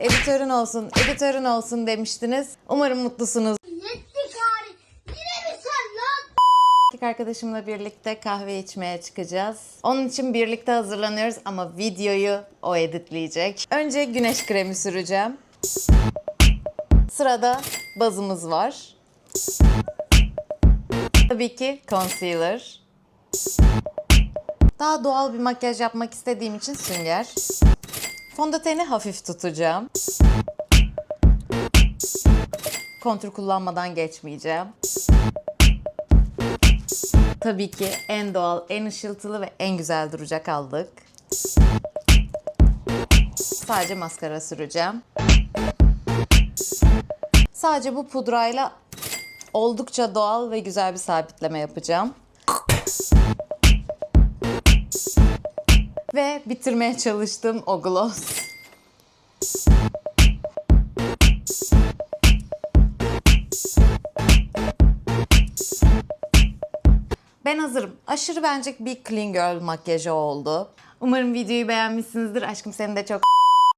Editörün olsun, editörün olsun demiştiniz. Umarım mutlusunuz. Yetti gari. Yine mi sen lan? Erkek arkadaşımla birlikte kahve içmeye çıkacağız. Onun için birlikte hazırlanıyoruz ama videoyu o editleyecek. Önce güneş kremi süreceğim. Sırada bazımız var. Tabii ki concealer. Daha doğal bir makyaj yapmak istediğim için sünger. Fondöteni hafif tutacağım. Kontur kullanmadan geçmeyeceğim. Tabii ki en doğal, en ışıltılı ve en güzel duracak aldık. Sadece maskara süreceğim. Sadece bu pudrayla oldukça doğal ve güzel bir sabitleme yapacağım. Ve bitirmeye çalıştığım o gloss. Ben hazırım. Aşırı bence bir clean girl makyajı oldu. Umarım videoyu beğenmişsinizdir. Aşkım seni de çok